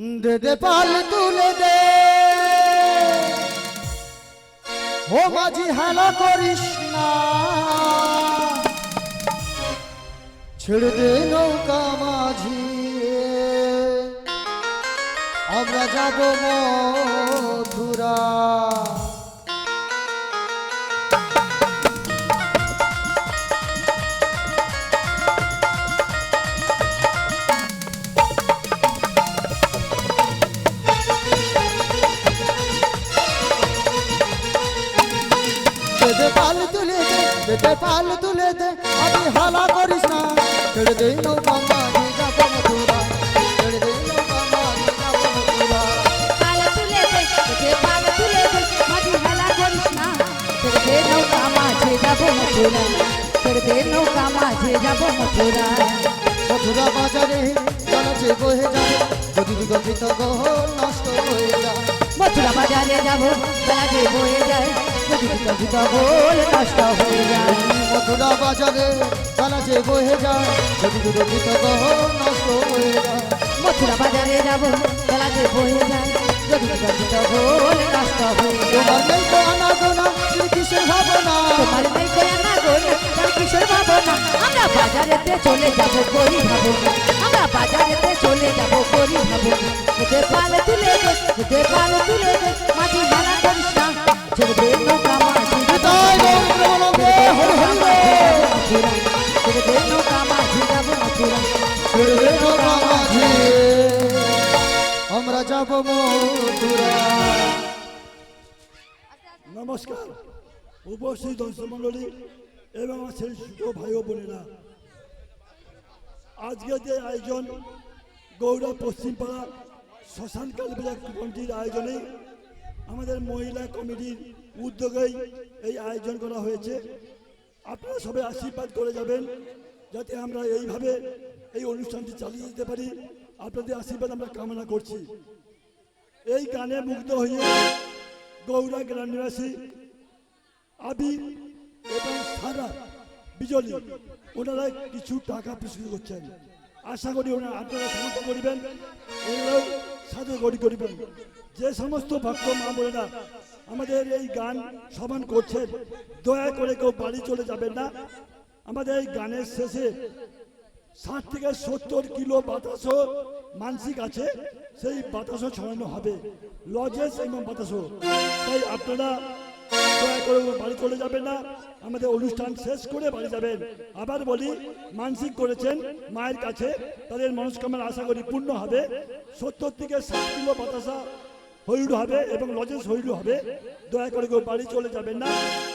দে দে পাল তুলে দে। ও মাঝি হেলা করিস না। ছেড়ে দে নৌকা মাঝি। আমরা যাব মধুরা দে দে দে পাল তুলে দে আমি হালা করিস না ছেড়ে দে নৌকা মাঝি যাব মধুরা ছেড়ে দে নৌকা মাঝি যাব মধুরা পাল তুলে দে যে পাল তুলে দে মাঝি হেলা করিস না ছেড়ে দে নৌকা মাঝে যাব মথুরা ছেড়ে দে নৌকা মাঝে যাব মথুরা মথুরা বাজারে চলেছে বহে যায় যদি বিগঠিত গহ নষ্ট হয়ে যায় মথুরা বাজারে যাব বেলা যে বয়ে যায় যদি বিকশিত গোল নষ্ট হয়ে যায় মথুরা বাজারে চলেছে বহে যায় যদি বিগঠিত গহ নষ্ট হয়ে যায় মথুরা বাজারে যাব বেলা যে বয়ে যায় যদি বিকশিত গোল নষ্ট হয়ে যায় তোমার নেই তো আনা গোনা তুমি কিসের ভাবনা তোমার নেই কয়া না গোল তার কিশোর ভাবনা আমরা বাজারেতে চলে যাব করি ভাবনা আমরা বাজারেতে চলে যাব করি ভাবনা যে পাল তুলে দে যে পাল তুলে দে মাঝি হেলা করিস আমরা যাব নমস্কার। উপস্থিত দর্শক মণ্ডলী এবং সেই ছোট ভাই বোনেরা। আজকে যে আয়োজন গৌড়া পশ্চিমপাড়া শ্মশান কালীপূজা কমিটির আয়োজনে আমাদের মহিলা কমিটির উদ্যোগেই এই আয়োজন করা হয়েছে। আপনারা সবাই আশীর্বাদ করে যাবেন যাতে আমরা এইভাবে এই অনুষ্ঠানটি চালিয়ে যেতে পারি। আপনাদের আশীর্বাদ আমরা কামনা করছি। এই গানে মুগ্ধ হয়ে গৌরা গ্রাম নিবাসী আবি এবং সারা বিজলি, ওনারা কিছু টাকা প্রস্তুত করছেন। আশা করি ওনারা আপনারা সমর্থ করিবেন, ওনারাও সাথে গড়ি করিবেন। যে সমস্ত ভক্ত মা বোনেরা আমাদের এই গান সমান করছেন, দয়া করে কেউ বাড়ি চলে যাবেন না। আমাদের এই গানের শেষে ষাট থেকে সত্তর কিলো বাতাসও মানসিক আছে, সেই বাতাসও ছড়ানো হবে। লজেস এবং বাতাসও। তাই আপনারা দয়া করে বাড়ি চলে যাবেন না। আমাদের অনুষ্ঠান শেষ করে বাড়ি যাবেন। আবার বলি, মানসিক করেছেন মায়ের কাছে, তাদের মনস্কামনা আশা করি পূর্ণ হবে। সত্তর থেকে ষাট কিলো বাতাসা হইরু হবে এবং লজেস হইরু হবে। দয়া করে কেউ বাড়ি চলে যাবেন না।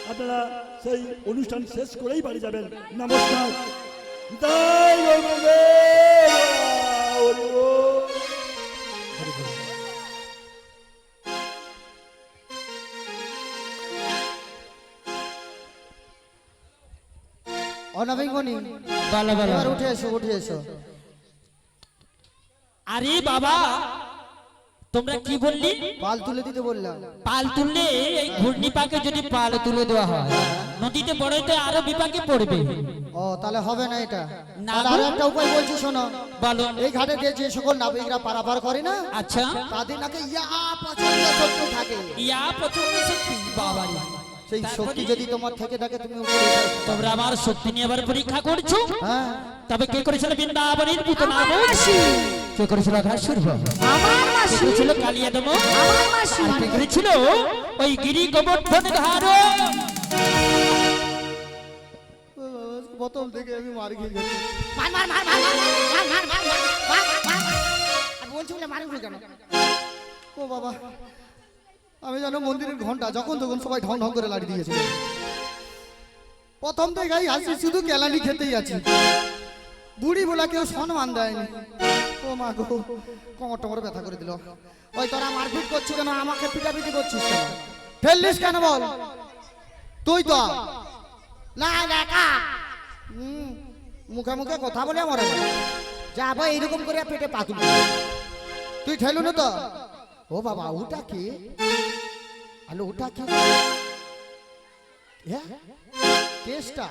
আপনারা সেই অনুষ্ঠান শেষ করেই বাড়ি যাবেন। নমস্কার। বল। উঠে এসো উঠে এসো। আরে বাবা তোমরা কি বললি? পাল তুলে দিতে বললাম। পাল তুললে এই ঘূর্ণি পাকে যদি পাল তুলে দেওয়া হয় নদীতে বড়তে আরও বিপাকে পড়বে। ও তাহলে হবে না এটা। না আরও একটা উপায় বলছি শোনো। বলো। এই ঘাটে দিয়ে যে সকল নাবিকরা পারাপার করে না আচ্ছা। তাদের নাকি ইয়া পছন্দ শক্তি থাকে। ইয়া প্রচণ্ড শক্তি বাবারি। সেই শক্তি যদি তোমার থেকে থাকে তুমি। তোমরা আমার শক্তি নিয়ে আবার পরীক্ষা করছ হ্যাঁ তবে কে করেছিল বৃন্দাবনের পুতনা আমার মাসি কে করেছিল ঘাসুর আমার মাসি করেছিল কালিয়া দেব আমার মাসি কে করেছিল ওই গিরি গোবর্ধন ধারো প্রথম থেকে আমি মার খেয়ে গেছি মার মার মার মার মার মার মার মার মার মার বলছি বলে মারি কেন ও বাবা আমি জানো মন্দিরের ঘণ্টা যখন তখন সবাই ঢং ঢং করে লাড়ি দিয়েছে। প্রথম থেকেই আসি শুধু কেলানি খেতেই আছি। বুড়ি বলা কেউ সম্মান দেয়নি। ও মা গো, কোমর টমর ব্যথা করে দিল। ওই তোরা মারপিট করছিস কেন? আমাকে পিটাপিটি করছিস ফেললিস কেন বল? তুই তো। না দেখা মুখে মুখে কথা বলে মরে না যাব এইরকম করে পেটে পাতুল তুই ঠেলু না তো? ও বাবা, ওটা কি? আলো ওটা কি? কেসটা?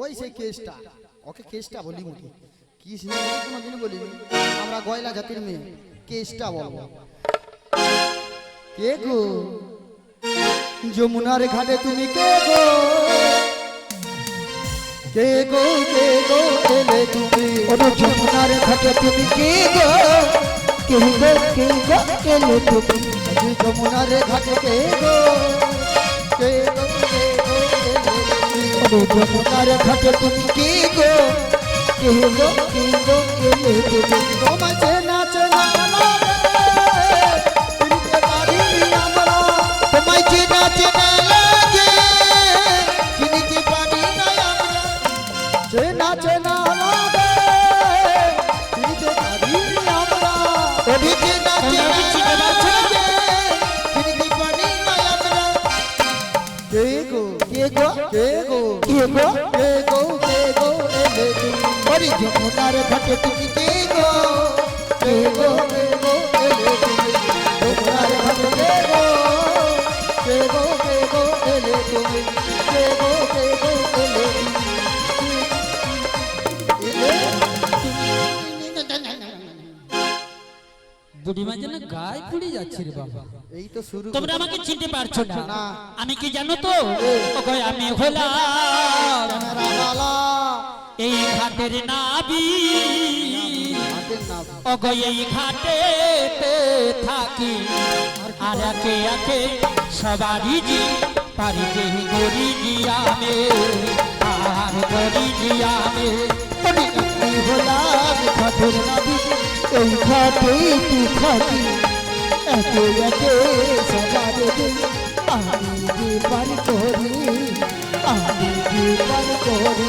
ওই সেই কেসটা। ওকে কেসটা বলি মুখে কি কোনোদিন বলিনি। আমরা গয়লা জাতির মেয়ে। কেসটা বলব কে গো? যমুনার ঘাটে তুমি কে গো? কে গো কে গো? এলে তুমি। ওরে যমুনার ঘাটে তুমি কে গো? কে গো কে গো? এলে তুমি। যমুনার ঘাটে গো? যমুনার ঘাটে তুমি কে গো? কে গো কে গো এলে তুমি তোমায় বুড়িমা যেন গায়ে পুড়ে যাচ্ছে রে বাবা। এই তো শুরু তোমরা আমাকে চিনতে পারছ না। আমি কি জানো তো? আমি হলাম। এই ঘাটের নাবি। ওগো, এই ঘাটে থাকি। আর একে একে সবারই জি, পারি যে গরি জিয়ামে আর গরি জিয়ামে হলাম ঘাটের নাবি, এই ঘাটে তুই থাকি। একে একে সবার দিন আমি যে পার করি, আমি যে পার করি।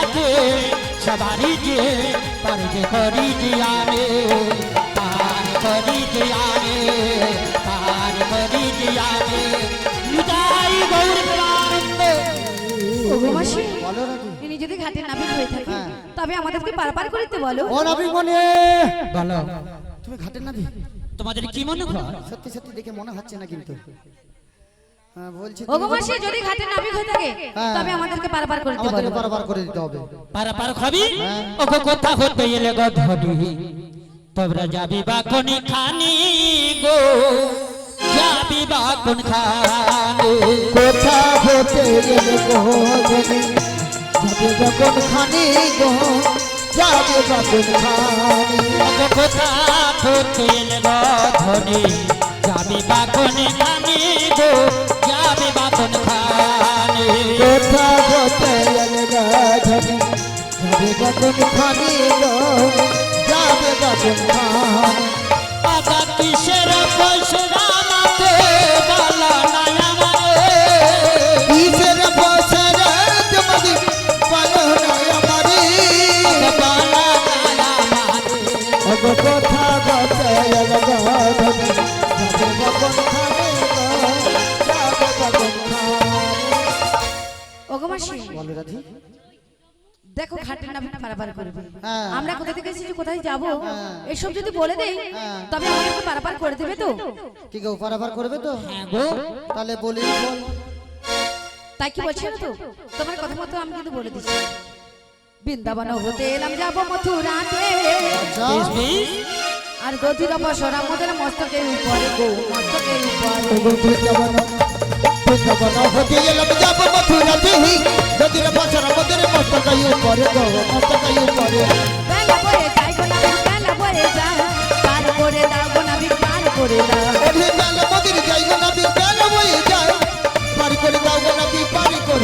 আছে সবারই যে পারি যে করি যে আমি পার করি যে আমি পার করি যে আমি নিতাই গৌর প্রেমানন্দ ওগো বলো ইনি যদি ঘাটের নাবিক হয়ে থাকে। হ্যাঁ। তবে আমাদেরকে পারাপার করিতে বলো। ও নাবি মনে বলো। তুমি ঘাটের নাবি তোমাদের কি মনে হয়? সত্যি সত্যি দেখে মনে হচ্ছে না কিন্তু। বলছি ওগো তুমি- মাসি যদি ঘাটের নাবিক হয়ে থাকে হ্যাঁ। তবে আমাদেরকে পারাপার করে দিতে হবে। পারা খাবি? ওকে কোথা হতে এলে গো ধরি তোমরা যাবি বা কোন খানি গো? যাবি বা কোন খানি কোথা হতে গেলে গোধনি যাবে যখন খানি গো? যাবে যখন খানি ওকে কোথা হতে এলে গো ধরি যাবি বা কোন খানি গো? যাবি খানি। কোথা হতে গেলে যাবে যখন খানি গো যাবে যখন খানি। আজা কিসের পয়সা? দেখো ঘাটের নামে পারাপার করবে হ্যাঁ। আমরা কোথা থেকে এসেছি কোথায় যাব হ্যাঁ। এসব যদি বলে দেই হ্যাঁ। তবে আমাদেরকে পারাপার করে দেবে তো। কি কেউ পারাবার করবে তো? হ্যাঁ গো। তাহলে বলি বল তাই কি বলছেন তো? তোমার কথা মতো আমি কিন্তু বলে দিচ্ছি। বৃন্দাবন হতে এলাম যাব মথুরাতে। বেশ বেশ। আর গদির বসরা মোদের মস্তকের উপরে গো মস্তকের উপরে। বৃন্দাবন হতে এলাম যাব মথুরাতে নদীর বছর মদের মস্তকাই উপরে গো মস্তকাই উপরে বেলা বয়ে যাই গো না বেলা বয়ে যায় পার করে দাও গো না পার করে দাও পারি পারি যাব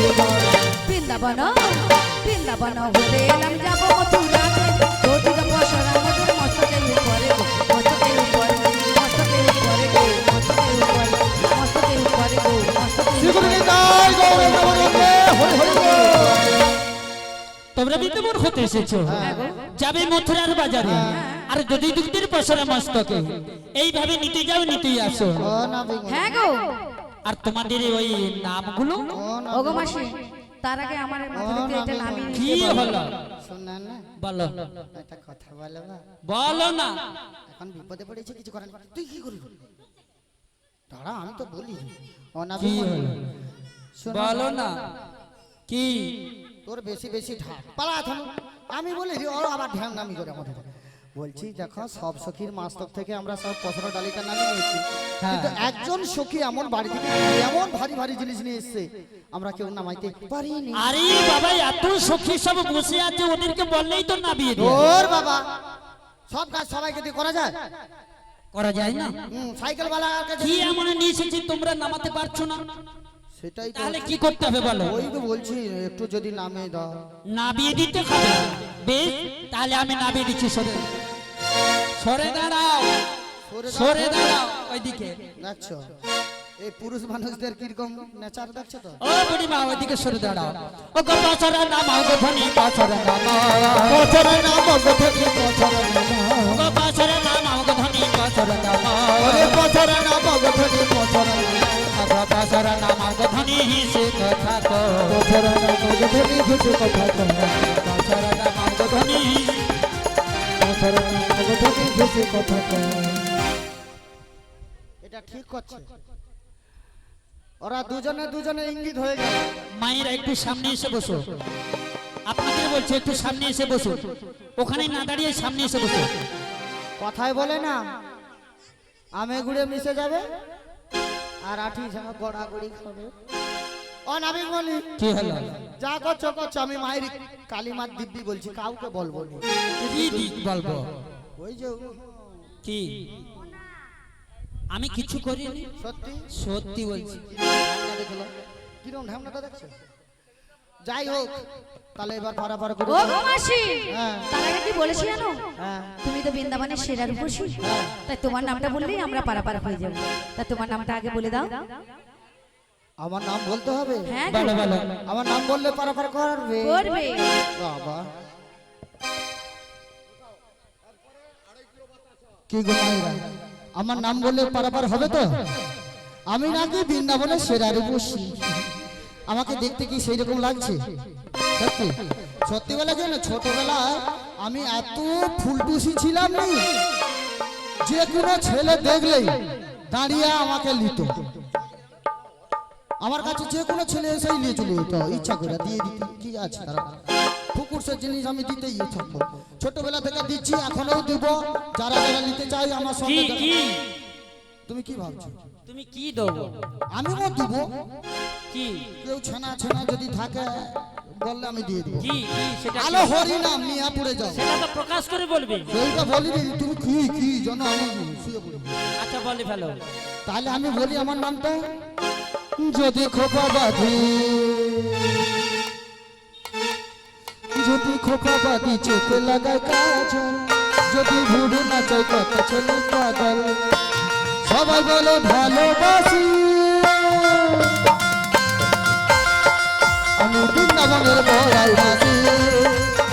তোমরা বৃন্দাবন হতে এসেছ। হ্যাঁ গো। যাবে মথুরার বাজারে। আর যদি দুঃখের পশরে মস্তকে এইভাবে নিতে যাও নিতেই আসো। হ্যাঁ গো। আর তোমাদের ওই নামগুলো? ওগো মাসি তার আগে আমার এটা কি বলো। হলো? শোনা না। বলো। একটা কথা বলো না। বলো না। এখন বিপদে পড়েছে কিছু করেন তুই কি করবি? দাঁড়া আমি তো বলি না। কি? তোর বেশি বেশি ঢাক। পালা এখন আমি বলি ও আবার ঢ্যাং নামি করে আমাদের। বলছি দেখো সব সখীর মাস্তক থেকে আমরা সব পছন্দ ডালিটা নামিয়ে নিয়েছি। হ্যাঁ। কিন্তু একজন সখী এমন বাড়ি থেকে এমন ভারী ভারী জিনিস নিয়ে এসছে আমরা কেউ নামাইতে পারিনি। আরে বাবা এত সখী সব বসে আছে ওদেরকে বললেই তো দিয়ে ওর বাবা। সব কাজ সবাইকে দিয়ে করা যায়? করা যায় না? হুম সাইকেল বালা কাছে কি এমন নিয়ে এসেছি তোমরা নামাতে পারছ না? সেটাই তো তাহলে কি করতে হবে বলো? ওই তো বলছি একটু যদি নামিয়ে দাও। নাবিয়ে দিতে হবে? বেশ তাহলে আমি নাবিয়ে দিচ্ছি সরে। সরে দাঁড়াও। সরে দাও। সরে দাঁড়াও ওইদিকে। দেখছ? এই পুরুষ মানুষদের কীরকম নেচার দেখছ তো? ও বুড়িমা ওইদিকে সরে দাঁড়াও। ও গো পাছরা নাম ও গো ধনী পাছরা নাম বছরের নাম বছরের বছরের নাম ও গো পাছরা নাম ও গো ধনী পাছরা নাম ওরে বছরের নাম বছরের বছরের নাম ধনী সে কথা তো কথা ধনী কথা এটা ঠিক করছে। ওরা দুজনে দুজনে ইঙ্গিত হয়ে গেল। মায়েরা একটু সামনে এসে বসো। আপনাদের বলছে একটু সামনে এসে বসো। ওখানে না দাঁড়িয়ে সামনে এসে বসো। কথায় বলে না। আমে গুড়ে মিশে যাবে। আর আঠি ঝাঁ গড়াগড়ি খাবে। ও নাবিক বলি কি হলো? যা করছ করছ আমি মায়ের কালিমার দিব্যি বলছি কাউকে বলব না। বলব? ওই যে কি? আমি কিছু করিনি। সত্যি? সত্যি বলছি। কিরম ঢামনাটা দেখছ? যাই হোক তাহলে এবার পারাপার করে ও মাসি হ্যাঁ। তার আগে কি বলেছি জানো? হ্যাঁ। তুমি তো বৃন্দাবনের সেরার উপসী তাই তোমার নামটা বললেই আমরা পারাপার হয়ে যাব। তা তোমার নামটা আগে বলে দাও। আমার নাম বলতে হবে? হ্যাঁ। বলো বলো। আমার নাম বললে পারাপার করবে? করবে। বাবা। কি গো আমার নাম বললে পারাপার হবে তো? আমি নাকি বৃন্দাবনের সেরারে বসি আমাকে দেখতে কি সেই রকম লাগছে? সত্যি? সত্যি বলা যায় না ছোটবেলায় আমি এত ফুলটুসি ছিলাম নি যে কোনো ছেলে দেখলেই দাঁড়িয়ে আমাকে নিত। আমার কাছে যে কোনো ছেলে এসেই নিয়ে চলে যেত ইচ্ছা করে দিয়ে দিতে কি আছে তারা? পুকুরসের জিনিস আমি দিতেই থাকব ছোটবেলা থেকে দিচ্ছি এখনও দিব। যারা যারা নিতে চাই আমার সঙ্গে তুমি কি ভাবছ? তুমি কি দেবো? আমিও দিব। কি? কেউ ছেনা ছেনা যদি থাকে বললে আমি দিয়ে দিব। কি কি সেটা আলো হরি নাম মিয়া পড়ে যাও। সেটা তো প্রকাশ করে বলবে। সেইটা বলি নি, তুমি কি কি জানো আমি শুয়ে পড়ি। আচ্ছা বলে ফেলো। তাহলে আমি বলি আমার নামটা? যদি খোপা বাঁধি যদি খোপা বাঁধি চোখে লাগায় কাজল যদি ভুড়ু নাচাই কথা ছেলে পাগল সবাই বলে ভালোবাসি। আমি বৃন্দাবনের বড়াই মাসি,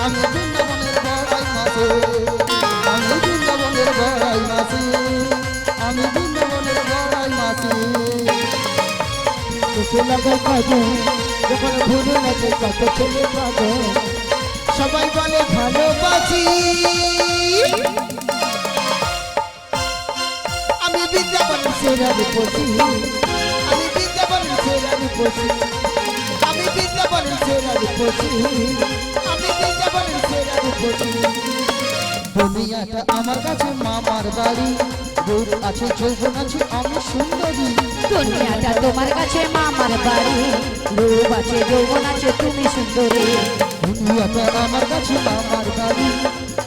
আমি বৃন্দাবনের বড়াই মাসি, আমি বৃন্দাবনের বড়াই মাসি, আমি বৃন্দাবনের বড়াই মাসি। চোখে লাগায় কাজল যখন ভুলে লাগে কত ছেলে পাগল সবাই বলে ভালোবাসি। সেরারি পড়ছি আমি বিদ্যাপনের সেরারি পড়ছি আমি বিদ্যাপনের সেরারি পড়ছি আমি বিদ্যাপনের সেরারি পড়ছি দুনিয়াটা আমার কাছে মামার বাড়ি রূপ আছে যৌবন আছে আমি সুন্দরী দুনিয়াটা তোমার কাছে মামার বাড়ি রূপ আছে যৌবন আছে তুমি সুন্দরী দুনিয়াটা আমার কাছে মামার বাড়ি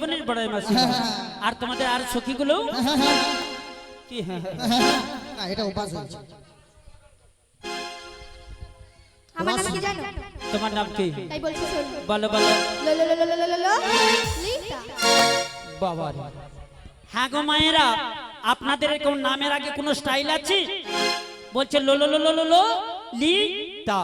বৃন্দাবনের বড়াই মাসি আর তোমাদের আর সখী গুলো তোমার নাম কি বলো বলো বাবা হ্যাঁ গো মায়েরা আপনাদের কোন নামের আগে কোন স্টাইল আছে বলছে লো লো লো লো লো লি তা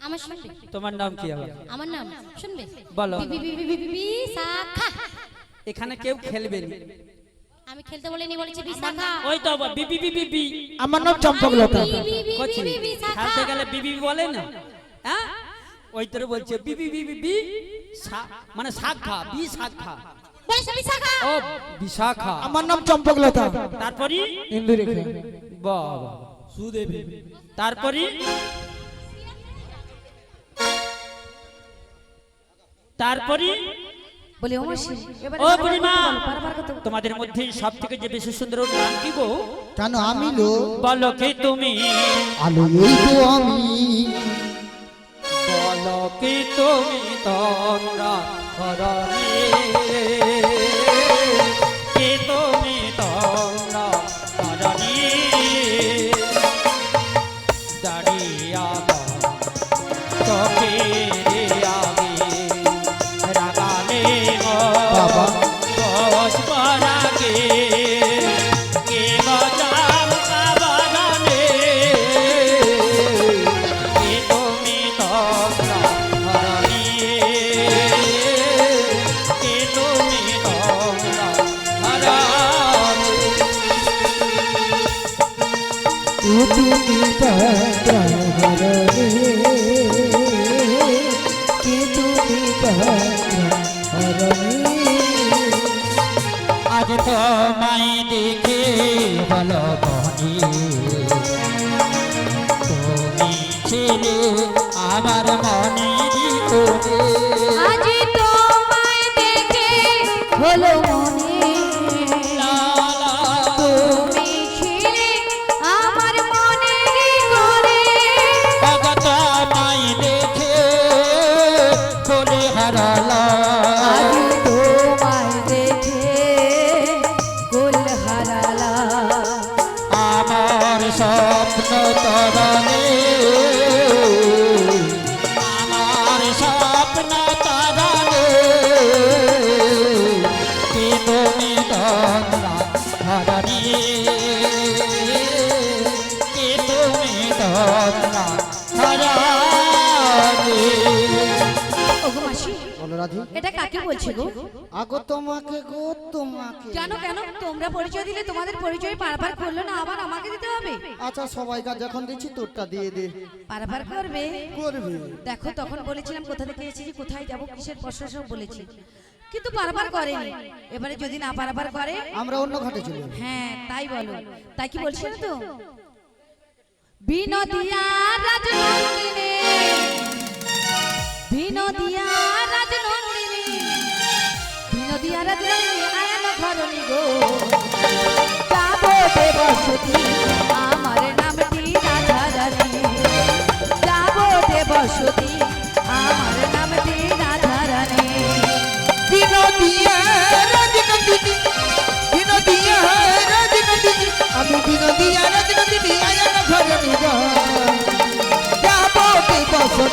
আমার শুনবে তোমার নাম কি আবার আমার নাম শুনবে বলো। বি বি বি বি বি বি শাখা এখানে কেউ খেলবে না আমি খেলতে বলিনি বলেছি বিশাখা ওই তো আবার বিবি বিবি বি আমার নাম চম্পকলতা বি বি বি করছি বি বি খেলতে গেলে বিবি বলে না হ্যাঁ ওই তোর বলছে বিবি বিবি বি শা- মানে শাখা বি শাখা বিশাখা ও বিশাখা আমার নাম চম্পকলতা তারপরে ইন্দু রেখে বাবা সুদেবী তারপরে তারপরে বলি ও ও বুড়িমা বারবার তোমাদের মধ্যে সব থেকে যে বেশি সুন্দর নাম কি গো? কেন আমি লো? বলো কে তুমি? আলো এই তো আমি। বলো কে তুমি তোমরা এটা কাকে বলছে গো? আগো তোমাকে গো তোমাকে। কেন কেন? তোমরা পরিচয় দিলে তোমাদের পরিচয় পারাপার করল না আবার আমাকে দিতে হবে? আচ্ছা সবাইকার যখন দিচ্ছি তোরটা দিয়ে দে। পারাপার করবে? করবে। দেখো তখন বলেছিলাম কোথা থেকে এসেছি কোথায় যাব কিসের প্রশ্ন সব বলেছি। কিন্তু পারাপার করেনি। এবারে যদি না পারাপার করে আমরা অন্য ঘাটে চলে হ্যাঁ তাই বলো। তাই কি বলছিল তো? বিনোদিয়া রাজনন্দিনী বিনোদিয়া বিনোদিয়া রাজনন্দিনী আয়ন ঘরণী গো। যাব দেবসতী, আমার নামটি রাধা রানী যাব দেবসতী, আমার নামটি রাধা রানী বিনোদিয়া রাজনন্দিনী বিনোদিয়া রাজনন্দিনী আমি বিনোদিয়া রাজনন্দিনী আয়ন ঘরে নিব যাব বসতি